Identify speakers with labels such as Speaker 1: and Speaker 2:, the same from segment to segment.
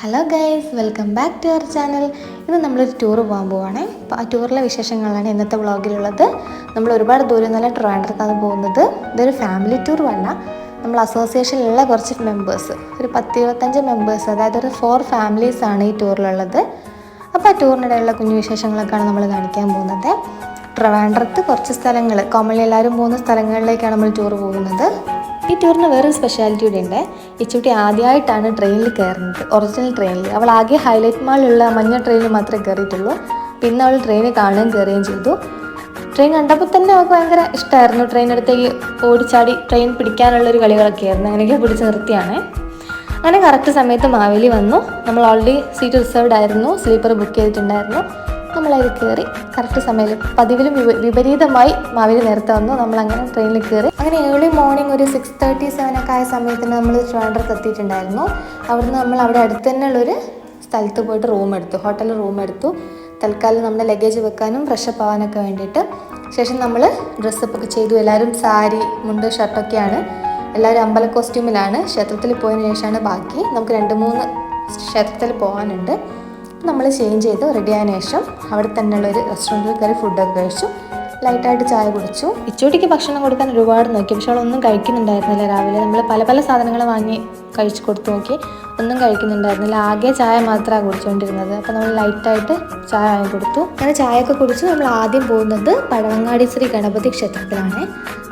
Speaker 1: Hello guys welcome back to our channel ഇന്ന് നമ്മളൊരു tour പോകാൻ പോവാണ്. അപ്പോൾ ആ ടൂറിലെ വിശേഷങ്ങളാണ് ഇന്നത്തെ വ്ളോഗിലുള്ളത് നമ്മൾ ഒരുപാട് ദൂരം നല്ല ട്രിവാൻഡ്രത്താണ് പോകുന്നത്. ഇതൊരു ഫാമിലി ടൂർ അല്ല നമ്മൾ അസോസിയേഷനിലുള്ള കുറച്ച് മെമ്പേഴ്സ് ഒരു പത്ത് ഇരുപത്തഞ്ച് മെമ്പേഴ്സ് അതായത് ഒരു ഫോർ ഫാമിലീസാണ് ഈ ടൂറിലുള്ളത് അപ്പോൾ ആ ടൂറിനിടയിലുള്ള കുഞ്ഞു വിശേഷങ്ങളൊക്കെയാണ് നമ്മൾ കാണിക്കാൻ പോകുന്നത്. ട്രിവാൻഡ്രത്ത് കുറച്ച് സ്ഥലങ്ങൾ കോമൺലി എല്ലാവരും പോകുന്ന സ്ഥലങ്ങളിലേക്കാണ് നമ്മൾ ടൂർ പോകുന്നത്. ഈ ടൂറിന് വേറൊരു സ്പെഷ്യാലിറ്റി കൂടി ഉണ്ട്. ഇച്ചുട്ടി ആദ്യമായിട്ടാണ് ട്രെയിനിൽ കയറുന്നത്. ഒറിജിനൽ ട്രെയിനിൽ അവൾ ആകെ ഹൈലൈറ്റ് മാളിലുള്ള മഞ്ഞ ട്രെയിനിൽ മാത്രമേ കയറിയിട്ടുള്ളൂ. പിന്നെ അവൾ ട്രെയിനിൽ കാണുകയും കയറുകയും ചെയ്തു. ട്രെയിൻ കണ്ടപ്പോൾ തന്നെ അവൾക്ക് ഭയങ്കര ഇഷ്ടമായിരുന്നു ട്രെയിൻ അടുത്തേക്ക് ഓടിച്ചാടി ട്രെയിൻ പിടിക്കാനുള്ള ഒരു കളികളൊക്കെ ആയിരുന്നു. അങ്ങനെയൊക്കെ പിടിച്ച് നിർത്തിയാണ്. അങ്ങനെ കറക്റ്റ് സമയത്ത് മാവേലി വന്നു. നമ്മൾ ഓൾറെഡി സീറ്റ് റിസർവ്ഡ് ആയിരുന്നു. സ്ലീപ്പർ ബുക്ക് ചെയ്തിട്ടുണ്ടായിരുന്നു. നമ്മളതിൽ കയറി കറക്റ്റ് സമയത്ത് പതിവിലും വിപരീതമായി മാവിൽ നേരത്തെ വന്നു. നമ്മൾ അങ്ങനെ ട്രെയിനിൽ കയറി. അങ്ങനെ ഏർലി മോർണിംഗ് ഒരു സിക്സ് തേർട്ടി സെവൻ ഒക്കെ ആയ സമയത്തിന് നമ്മൾ ട്രിവാൻഡ്രത്ത് എത്തിയിട്ടുണ്ടായിരുന്നു. അവിടുന്ന് നമ്മൾ അവിടെ അടുത്ത് തന്നെയുള്ളൊരു സ്ഥലത്ത് പോയിട്ട് റൂം എടുത്തു. ഹോട്ടലിൽ റൂം എടുത്തു. തൽക്കാലം നമ്മുടെ ലഗേജ് വെക്കാനും ഫ്രഷപ്പ് ആവാനൊക്കെ വേണ്ടിയിട്ട് ശേഷം നമ്മൾ ഡ്രസ്സപ്പ് ഒക്കെ ചെയ്തു. എല്ലാവരും സാരി മുണ്ട് ഷർട്ടൊക്കെയാണ് എല്ലാവരും അമ്പല കോസ്റ്റ്യൂമിലാണ് ക്ഷേത്രത്തിൽ പോയതിനു ശേഷമാണ് ബാക്കി. നമുക്ക് രണ്ട് മൂന്ന് ക്ഷേത്രത്തിൽ പോകാനുണ്ട് നമ്മൾ ചേഞ്ച് ചെയ്ത് റെഡി ആയതിനു ശേഷം അവിടെ തന്നെയുള്ള ഒരു റെസ്റ്റോറന്റിൽ കയറി ഫുഡൊക്കെ കഴിച്ചു. ലൈറ്റായിട്ട് ചായ കുടിച്ചു. ഇച്ചൂട്ടിക്ക് ഭക്ഷണം കൊടുക്കാൻ ഒരുപാട് നോക്കി. പക്ഷെ അവളൊന്നും കഴിക്കുന്നുണ്ടായിരുന്നില്ല രാവിലെ. നമ്മൾ പല പല സാധനങ്ങൾ വാങ്ങി കഴിച്ചു കൊടുത്തു നോക്കി. ഒന്നും കഴിക്കുന്നുണ്ടായിരുന്നില്ല. ആകെ ചായ മാത്രമാണ് കുടിച്ചുകൊണ്ടിരുന്നത്. അപ്പോൾ നമ്മൾ ലൈറ്റായിട്ട് ചായ വാങ്ങി കൊടുത്തു. അങ്ങനെ ചായയൊക്കെ കുടിച്ച് നമ്മൾ ആദ്യം പോകുന്നത് പഴവങ്ങാടി ശ്രീ ഗണപതി ക്ഷേത്രത്തിലാണ്.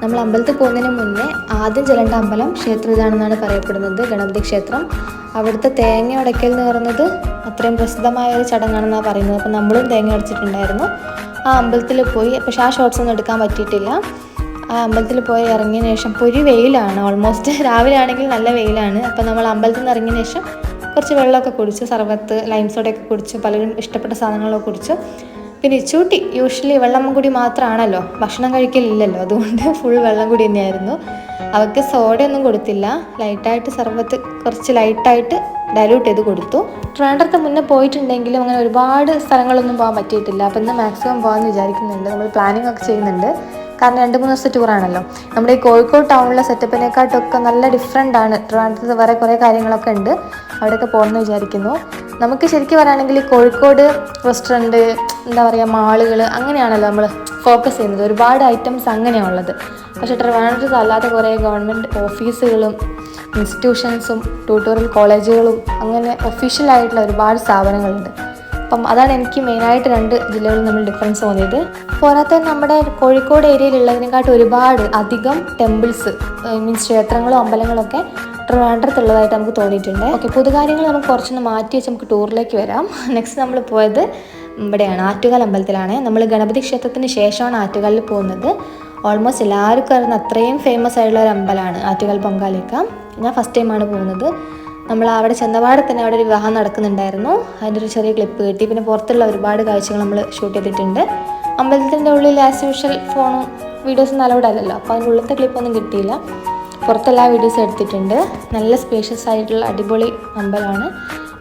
Speaker 1: നമ്മൾ അമ്പലത്തിൽ പോകുന്നതിന് മുന്നേ ആദ്യം ചെല്ലേണ്ട അമ്പലം ക്ഷേത്രം ഇതാണെന്നാണ് പറയപ്പെടുന്നത്. ഗണപതി ക്ഷേത്രം. അവിടുത്തെ തേങ്ങ ഉടയ്ക്കൽ എന്ന് പറയുന്നത് അത്രയും പ്രസിദ്ധമായ ഒരു ചടങ്ങാണെന്നാണ് പറയുന്നത്. അപ്പോൾ നമ്മളും തേങ്ങ ഉടച്ചിട്ടുണ്ടായിരുന്നു ആ അമ്പലത്തിൽ പോയി പക്ഷെ ആ ഷോർട്സ് ഒന്നും എടുക്കാൻ പറ്റിയിട്ടില്ല. ആ അമ്പലത്തിൽ പോയി ഇറങ്ങിയ ശേഷം പൊരി വെയിലാണ് ഓൾമോസ്റ്റ് രാവിലെ ആണെങ്കിൽ നല്ല വെയിലാണ്. അപ്പോൾ നമ്മൾ അമ്പലത്തിൽ നിന്ന് ഇറങ്ങിയ ശേഷം കുറച്ച് വെള്ളമൊക്കെ കുടിച്ചു സർവത്ത് ലൈം സോഡയൊക്കെ കുടിച്ചു പലരും ഇഷ്ടപ്പെട്ട സാധനങ്ങളൊക്കെ കുടിച്ചു പിന്നെ ഇച്ചൂട്ടി യൂഷ്വലി വെള്ളം കൂടി മാത്രമാണല്ലോ ഭക്ഷണം കഴിക്കലില്ലല്ലോ. അതുകൊണ്ട് ഫുൾ വെള്ളം കൂടി തന്നെയായിരുന്നു. അവൾക്ക് സോഡയൊന്നും കൊടുത്തില്ല. ലൈറ്റായിട്ട് സർബത്ത് കുറച്ച് ലൈറ്റായിട്ട് ഡയലൂട്ട് ചെയ്ത് കൊടുത്തു. ട്രിവാൻഡ്രത്ത് മുന്നേ പോയിട്ടുണ്ടെങ്കിലും അങ്ങനെ ഒരുപാട് സ്ഥലങ്ങളൊന്നും പോകാൻ പറ്റിയിട്ടില്ല. അപ്പം ഇന്ന് മാക്സിമം പോകാമെന്ന് വിചാരിക്കുന്നുണ്ട്. നമ്മൾ പ്ലാനിങ് ഒക്കെ ചെയ്യുന്നുണ്ട്. കാരണം രണ്ട് മൂന്ന് ദിവസത്തെ ടൂറാണല്ലോ നമ്മുടെ ഈ കോഴിക്കോട് ടൗണിലെ സെറ്റപ്പിനെക്കാട്ടൊക്കെ നല്ല ഡിഫറെന്റ് ആണ്. ട്രിവാൻഡ്രത്ത് വേറെ കുറേ കാര്യങ്ങളൊക്കെ ഉണ്ട്. അവിടെയൊക്കെ പോകണമെന്ന് വിചാരിക്കുന്നു. നമുക്ക് ശരിക്കും പറയുകയാണെങ്കിൽ കോഴിക്കോട് റെസ്റ്റോറന്റ് എന്താ പറയുക മാളുകൾ അങ്ങനെയാണല്ലോ നമ്മൾ ഫോക്കസ് ചെയ്യുന്നത്. ഒരുപാട് ഐറ്റംസ് അങ്ങനെയാണ് ഉള്ളത്. പക്ഷേ ട്രിവാൻഡ്രത്ത് അല്ലാത്ത കുറേ ഗവൺമെന്റ് ഓഫീസുകളും ഇൻസ്റ്റിറ്റ്യൂഷൻസും ട്യൂട്ടോറിയൽ കോളേജുകളും അങ്ങനെ ഒഫീഷ്യലായിട്ടുള്ള ഒരുപാട് സ്ഥാപനങ്ങളുണ്ട്. അപ്പം അതാണ് എനിക്ക് മെയിനായിട്ട് രണ്ട് ജില്ലകളിൽ നമ്മൾ ഡിഫറൻസ് തോന്നിയത്. പോരാത്ത നമ്മുടെ കോഴിക്കോട് ഏരിയയിലുള്ളതിനെക്കാട്ടും ഒരുപാട് അധികം ടെമ്പിൾസ് മീൻസ് ക്ഷേത്രങ്ങളും അമ്പലങ്ങളൊക്കെ ട്രിവാൻഡ്രത്തുള്ളതായിട്ട് നമുക്ക് തോന്നിയിട്ടുണ്ട്. ഓക്കെ പുതുകാര്യങ്ങൾ നമുക്ക് കുറച്ചൊന്ന് മാറ്റി വെച്ച് നമുക്ക് ടൂറിലേക്ക് വരാം. നെക്സ്റ്റ് നമ്മൾ പോയത് ഇവിടെയാണ് ആറ്റുകാൽ അമ്പലത്തിലാണ്. നമ്മൾ ഗണപതി ക്ഷേത്രത്തിന് ശേഷമാണ് ആറ്റുകാലിൽ പോകുന്നത്. ഓൾമോസ്റ്റ് എല്ലാവർക്കും അറിയുന്ന അത്രയും ഫേമസ് ആയിട്ടുള്ള ഒരു അമ്പലമാണ് ആറ്റുകാൽ പൊങ്കാലിക്ക ഞാൻ ഫസ്റ്റ് ടൈമാണ് പോകുന്നത്. നമ്മൾ അവിടെ ചെന്നപാടെ തന്നെ അവിടെ ഒരു വിവാഹം നടക്കുന്നുണ്ടായിരുന്നു. അതിന്റെ ഒരു ചെറിയ ക്ലിപ്പ് കിട്ടി. പിന്നെ പുറത്തുള്ള ഒരുപാട് കാഴ്ചകൾ നമ്മൾ ഷൂട്ട് ചെയ്തിട്ടുണ്ട്. അമ്പലത്തിന്റെ ഉള്ളിൽ ആസ് യൂഷ്വൽ ഫോണും വീഡിയോസും അലൗഡ് അല്ലല്ലോ. അപ്പോൾ അതിന്റെ ഉള്ളിലത്തെ ക്ലിപ്പൊന്നും കിട്ടിയില്ല. പുറത്തെല്ലാ വീഡിയോസും എടുത്തിട്ടുണ്ട്. നല്ല സ്പേഷ്യസ് ആയിട്ടുള്ള അടിപൊളി അമ്പലമാണ്.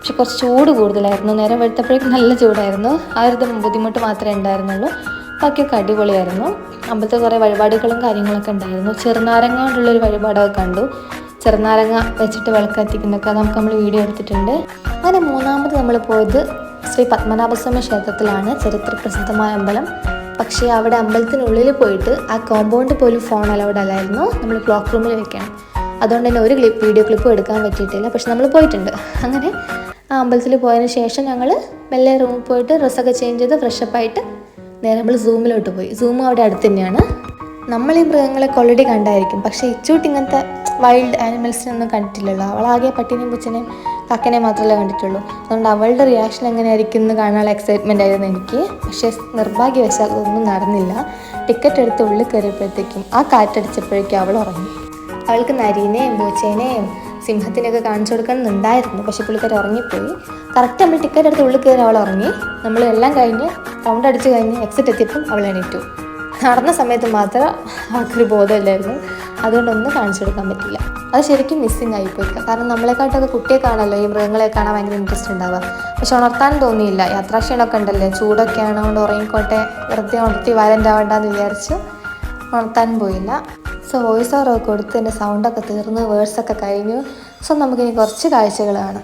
Speaker 1: പക്ഷെ കുറച്ച് ചൂട് കൂടുതലായിരുന്നു. നേരം വെളുത്തപ്പോഴേക്കും നല്ല ചൂടായിരുന്നു. ആ ഒരു ബുദ്ധിമുട്ട് മാത്രമേ ഉണ്ടായിരുന്നുള്ളൂ. ബാക്കിയൊക്കെ അടിപൊളിയായിരുന്നു. അമ്പലത്തിൽ കുറേ വഴിപാടുകളും കാര്യങ്ങളൊക്കെ ഉണ്ടായിരുന്നു. ചെറുനാരങ്ങ കൊണ്ടുള്ളൊരു വഴിപാടൊക്കെ കണ്ടു. ചെറുനാരങ്ങ വെച്ചിട്ട് വിളക്കത്തിക്കുന്നൊക്കെ നമുക്ക് നമ്മൾ വീഡിയോ എടുത്തിട്ടുണ്ട്. അങ്ങനെ മൂന്നാമത് നമ്മൾ പോയത് ശ്രീ പത്മനാഭസ്വാമി ക്ഷേത്രത്തിലാണ്. ചരിത്ര പ്രസിദ്ധമായ അമ്പലം. പക്ഷേ അവിടെ അമ്പലത്തിനുള്ളിൽ പോയിട്ട് ആ കോമ്പൗണ്ട് പോലും ഫോൺ അലൗഡ് അല്ലായിരുന്നു. നമ്മൾ ക്ലോക്ക് റൂമിൽ വെക്കണം അതുകൊണ്ട് തന്നെ ഒരു ക്ലിപ്പ് വീഡിയോ ക്ലിപ്പും എടുക്കാൻ പറ്റിയിട്ടില്ല. പക്ഷെ നമ്മൾ പോയിട്ടുണ്ട്. അങ്ങനെ ആ അമ്പലത്തിൽ പോയതിന് ശേഷം ഞങ്ങൾ മെല്ലെ റൂമിൽ പോയിട്ട് ഡ്രസ്സൊക്കെ ചേഞ്ച് ചെയ്ത് ഫ്രഷപ്പായിട്ട് നേരെ നമ്മൾ സൂമിലോട്ട് പോയി. സൂം അവിടെ അടുത്ത് തന്നെയാണ് നമ്മൾ ഈ മൃഗങ്ങളെ ഓൾറെഡി കണ്ടായിരിക്കും. പക്ഷേ ഇച്ചൂട്ട് ഇങ്ങനത്തെ വൈൽഡ് ആനിമൽസിനൊന്നും കണ്ടിട്ടില്ലല്ലോ. അവളാകെ പട്ടീനെയും പൂച്ചനെയും കക്കനെ മാത്രമല്ലേ കണ്ടിട്ടുള്ളൂ. അതുകൊണ്ട് അവളുടെ റിയാക്ഷൻ എങ്ങനെയായിരിക്കും എന്ന് കാണാനുള്ള എക്സൈറ്റ്മെന്റ് ആയിരുന്നു എനിക്ക്. പക്ഷേ നിർഭാഗ്യവശാൽ ഒന്നും നടന്നില്ല. ടിക്കറ്റ് എടുത്ത് ഉള്ളിൽ കയറിയപ്പോഴത്തേക്കും ആ കാറ്റടിച്ചപ്പോഴേക്കും അവൾ ഉറങ്ങി. അവൾക്ക് നരീനെയും പൂച്ചേനെയും സിംഹത്തിനെയൊക്കെ കാണിച്ചു കൊടുക്കണമെന്നുണ്ടായിരുന്നു പക്ഷെ പുള്ളിക്കാരി ഉറങ്ങിപ്പോയി. കറക്റ്റ് നമ്മൾ ടിക്കറ്റ് എടുത്ത് ഉള്ളിൽ കയറി അവൾ ഉറങ്ങി. നമ്മൾ എല്ലാം കഴിഞ്ഞ് റൗണ്ട് അടിച്ച് കഴിഞ്ഞ് എക്സിറ്റ് എത്തിയപ്പം അവൾ എണീറ്റു. നടന്ന സമയത്ത് മാത്രം അവൾക്കൊരു ബോധമില്ലായിരുന്നു. അതുകൊണ്ടൊന്നും കാണിച്ചു കൊടുക്കാൻ പറ്റില്ല. അത് ശരിക്കും മിസ്സിങ് ആയിപ്പോയി കാരണം നമ്മളെക്കാട്ടൊക്കെ കുട്ടിയെ കാണാമല്ലോ ഈ മൃഗങ്ങളെ കാണാൻ ഭയങ്കര ഇൻട്രസ്റ്റ് ഉണ്ടാവുക. പക്ഷെ ഉണർത്താൻ തോന്നിയില്ല. യാത്രാക്ഷീണമൊക്കെ ഉണ്ടല്ലേ? ചൂടൊക്കെ ആണോണ്ട് ഉറങ്ങിക്കോട്ടെ. വെറുതെ ഉണർത്തി വാരന്റെ ആവണ്ടെന്ന് വിചാരിച്ചു ഉണർത്താൻ പോയില്ല. സോ വോയിസ് ഓവറൊക്കെ കൊടുത്ത് എന്റെ സൗണ്ടൊക്കെ തീർന്ന് വേർഡ്സൊക്കെ കഴിഞ്ഞു. സോ നമുക്കിനി കുറച്ച് കാഴ്ചകൾ കാണാം.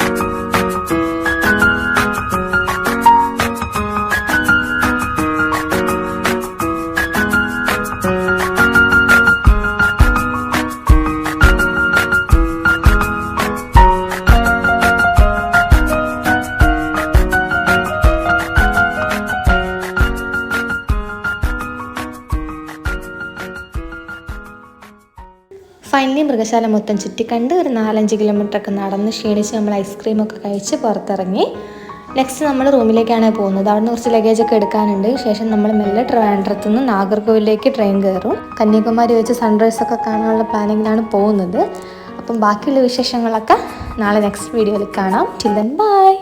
Speaker 1: മൃഗശാല മൊത്തം ചുറ്റിക്കണ്ട് ഒരു നാലഞ്ച് കിലോമീറ്റർ ഒക്കെ നടന്ന് ക്ഷീണിച്ച് നമ്മൾ ഐസ്ക്രീമൊക്കെ കഴിച്ച് പുറത്തിറങ്ങി. നെക്സ്റ്റ് നമ്മൾ റൂമിലേക്കാണ് പോകുന്നത്. അവിടുന്ന് കുറച്ച് ലഗേജ് ഒക്കെ എടുക്കാനുണ്ട്. ശേഷം നമ്മൾ മെല്ലെ ട്രിവാൻഡ്രത്ത് നിന്ന് നാഗർകോവിലേക്ക് ട്രെയിൻ കയറും. കന്യാകുമാരി വെച്ച് സൺറൈസ് ഒക്കെ കാണാനുള്ള പ്ലാനിങ്ങിലാണ് പോകുന്നത്. അപ്പം ബാക്കിയുള്ള വിശേഷങ്ങളൊക്കെ നാളെ നെക്സ്റ്റ് വീഡിയോയിൽ കാണാം. ചിന്തൻ ബൈ